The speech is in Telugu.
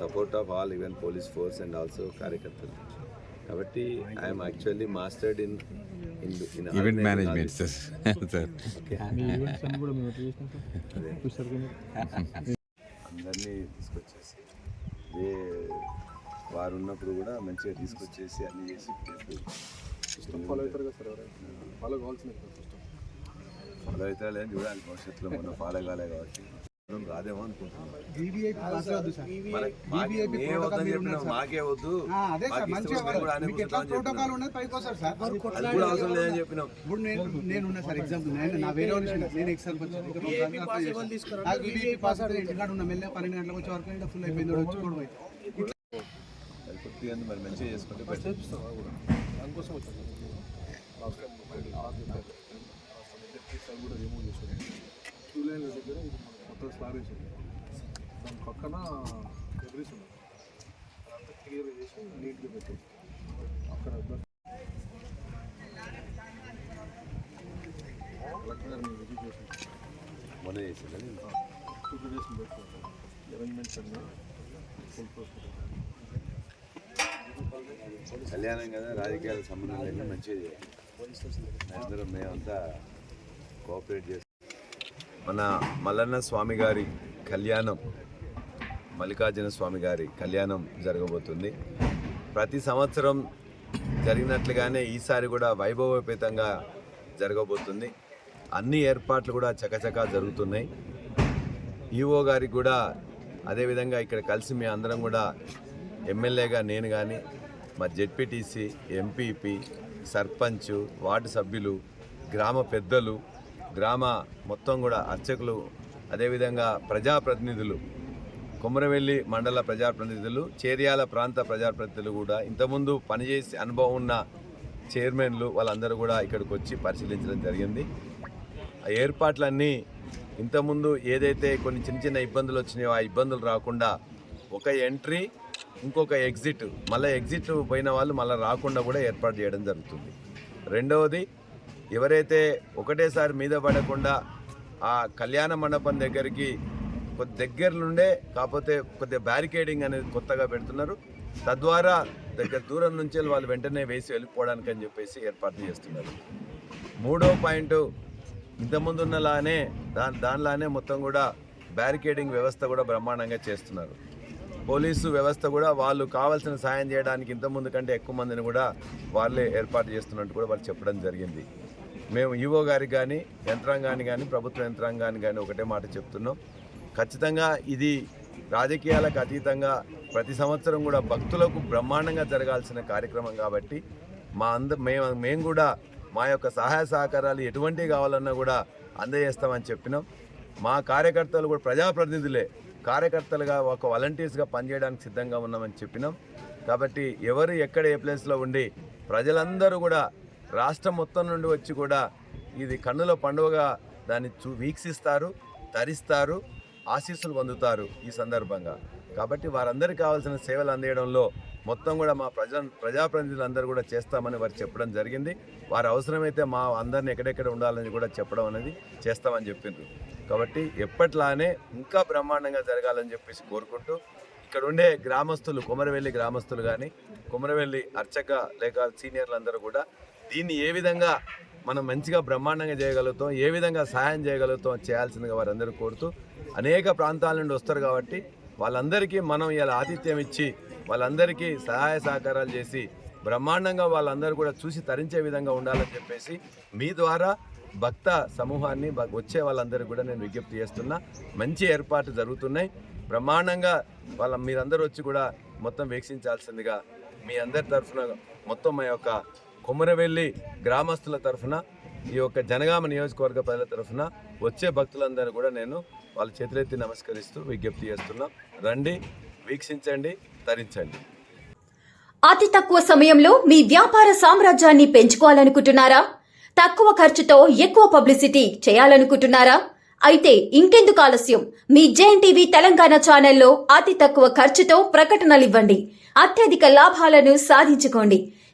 Support of all even police force and also కార్యకర్తలు. కాబట్టి I'm actually mastered in in event management sir. అందరినీ తీసుకొచ్చేసి ఏ వారు ఉన్నప్పుడు కూడా మంచిగా తీసుకొచ్చేసి అన్ని చేసి ఫాలో అవుతారు కదా సార్ ఎవరైనా? ఫాలో కావాల్సింది సిస్టమ్ ఫాలో అవుతారా చూడాలి భవిష్యత్తులో మనం ఫాలో కాలే కాబట్టి. రాదేమో అనుకుంటున్నాం. మాకే- వద్దు. ప్రోటోకాల్. ఉన్నది పైకి వస్తారు సార్. అవసరం లేదని చెప్పినాం. ఇప్పుడు నేను నేను ఉన్నా సార్ ఎగ్జాంపుల్ నేను నా వేరే నేను ఎగ్జాంపుల్ పాస్ ఇంటికాడ ఉన్న మెల్లె పన్నెండు గంటలకు వచ్చే వరకు ఫుల్ అయిపోయింది. వచ్చి కూడా అది కొద్దిగా మరి మంచిగా చేసుకుంటే దానికోసం వచ్చాను. కూడా రిమూవ్ టూ దగ్గర మొత్తం స్లాబ్ దాని పక్కన ఎబ్రిస్ ఉంది. అంతా క్లియర్ చేసి నీట్గా పెట్టారు అక్కడ కలెక్టర్ గారిని విజిట్ చేసి మొన్న చేసిందని టూ త్రీ డేస్ పెట్టుకుంటాం అరేంజ్మెంట్స్ అన్నీ ఫుల్ ప్రాసెస్ కళ్యాణం కదా రాజకీయాల సంబంధం లేకుండా చేయాలి. అందరం మేమంతా కోఆపరేట్ చేస్తాం. మన మల్లన్న స్వామి గారి కళ్యాణం మల్లికార్జున స్వామి గారి కళ్యాణం జరగబోతుంది. ప్రతి సంవత్సరం జరిగినట్లుగానే ఈసారి కూడా వైభవోపేతంగా జరగబోతుంది. అన్ని ఏర్పాట్లు కూడా చకచకా జరుగుతున్నాయి. ఈఓ గారికి కూడా అదేవిధంగా ఇక్కడ కలిసి మీ అందరం కూడా ఎమ్మెల్యేగా నేను కానీ మా జెడ్పీటీసీ ఎంపీపీ సర్పంచ్ వార్డు సభ్యులు గ్రామ పెద్దలు గ్రామ మొత్తం కూడా అర్చకులు అదేవిధంగా ప్రజాప్రతినిధులు కొమరవెల్లి మండల ప్రజాప్రతినిధులు చేర్యాల ప్రాంత ప్రజాప్రతినిధులు కూడా ఇంతకుముందు పనిచేసి అనుభవం ఉన్న చైర్మన్లు వాళ్ళందరూ కూడా ఇక్కడికి వచ్చి పరిశీలించడం జరిగింది. ఆ ఏర్పాట్లన్నీ ఇంతకుముందు ఏదైతే కొన్ని చిన్న చిన్న ఇబ్బందులు వచ్చినాయో ఆ ఇబ్బందులు రాకుండా ఒక ఎంట్రీ ఇంకొక ఎగ్జిట్ మళ్ళీ ఎగ్జిట్ పోయిన వాళ్ళు మళ్ళీ రాకుండా కూడా ఏర్పాటు చేయడం జరుగుతుంది. రెండవది ఎవరైతే ఒకటేసారి మీద పడకుండా ఆ కళ్యాణ మండపం దగ్గరికి కొద్ది దగ్గర నుండే కాకపోతే కొద్దిగా బ్యారికేడింగ్ అనేది కొత్తగా పెడుతున్నారు. తద్వారా దగ్గర దూరం నుంచి వాళ్ళు వెంటనే వేసి వెళ్ళిపోవడానికి అని చెప్పేసి ఏర్పాటు చేస్తున్నారు. మూడో పాయింట్ ఇంతకుముందు ఉన్నలానే దాని దానిలానే మొత్తం కూడా బ్యారికేడింగ్ వ్యవస్థ కూడా బ్రహ్మాండంగా చేస్తున్నారు. పోలీసు వ్యవస్థ కూడా వాళ్ళు కావాల్సిన సాయం చేయడానికి ఇంతకుముందు కంటే ఎక్కువ మందిని కూడా వాళ్ళే ఏర్పాటు చేస్తున్నట్టు కూడా వాళ్ళు చెప్పడం జరిగింది. మేము ఈవో గారికి కానీ యంత్రాంగాన్ని కానీ ప్రభుత్వ యంత్రాంగాన్ని కానీ ఒకటే మాట చెప్తున్నాం. ఖచ్చితంగా ఇది రాజకీయాలకు అతీతంగా ప్రతి సంవత్సరం కూడా భక్తులకు బ్రహ్మాండంగా జరగాల్సిన కార్యక్రమం కాబట్టి మా అంద మేము మేము కూడా మా యొక్క సహాయ సహకారాలు ఎటువంటివి కావాలన్నా కూడా అందజేస్తామని చెప్పినాం. మా కార్యకర్తలు కూడా ప్రజాప్రతినిధులే. కార్యకర్తలుగా ఒక వాలంటీర్స్గా పనిచేయడానికి సిద్ధంగా ఉన్నామని చెప్పినాం. కాబట్టి ఎవరు ఎక్కడ ఏ ప్లేస్లో ఉండి ప్రజలందరూ కూడా రాష్ట్రం మొత్తం నుండి వచ్చి కూడా ఇది కన్నుల పండుగగా దాన్ని చూ వీక్షిస్తారు తరిస్తారు ఆశీస్సులు పొందుతారు ఈ సందర్భంగా. కాబట్టి వారందరికీ కావాల్సిన సేవలు అందేయడంలో మొత్తం కూడా మా ప్రజా ప్రజాప్రతినిధులందరూ కూడా చేస్తామని వారు చెప్పడం జరిగింది. వారు అవసరమైతే మా అందరిని ఎక్కడెక్కడ ఉండాలని కూడా చెప్పడం అనేది చేస్తామని చెప్పిండ్రు. కాబట్టి ఎప్పట్లానే ఇంకా బ్రహ్మాండంగా జరగాలని చెప్పేసి కోరుకుంటూ ఇక్కడ ఉండే గ్రామస్తులు కుమరవెల్లి గ్రామస్తులు కానీ కొమరవెల్లి అర్చక లేక సీనియర్లు అందరూ కూడా దీన్ని ఏ విధంగా మనం మంచిగా బ్రహ్మాండంగా చేయగలుగుతాం ఏ విధంగా సహాయం చేయగలుగుతాం చేయాల్సిందిగా వారందరూ కోరుతూ అనేక ప్రాంతాల నుండి వస్తారు కాబట్టి వాళ్ళందరికీ మనం ఇలా ఆతిథ్యం ఇచ్చి వాళ్ళందరికీ సహాయ సహకారాలు చేసి బ్రహ్మాండంగా వాళ్ళందరూ కూడా చూసి తరించే విధంగా ఉండాలని చెప్పేసి మీ ద్వారా భక్త సమూహాన్ని వచ్చే వాళ్ళందరూ కూడా నేను విజ్ఞప్తి చేస్తున్నా. మంచి ఏర్పాట్లు జరుగుతున్నాయి. బ్రహ్మాండంగా వాళ్ళ మీరందరూ వచ్చి కూడా మొత్తం వీక్షించాల్సిందిగా మీ అందరి తరఫున మొత్తం మా యొక్క కొమ్మరవెల్లి గ్రామస్తుల తరఫున ఈ యొక్క జనగామ నియోజకవర్గ ప్రజల తరఫున వచ్చే భక్తులందరూ కూడా నేను వాళ్ళ చేతులెత్తి నమస్కరిస్తూ విజ్ఞప్తి చేస్తున్నాం. రండి వీక్షించండి తరించండి. అతి తక్కువ సమయంలో మీ వ్యాపార సామ్రాజ్యాన్ని పెంచుకోవాలనుకుంటున్నారా? తక్కువ ఖర్చుతో ఎక్కువ పబ్లిసిటీ చేయాలనుకుంటున్నారా? అయితే ఇంకెందుకు ఆలస్యం? మీ జేఎన్ టీవీ తెలంగాణ ఛానల్లో అతి తక్కువ ఖర్చుతో ప్రకటనలు ఇవ్వండి అత్యధిక లాభాలను సాధించుకోండి.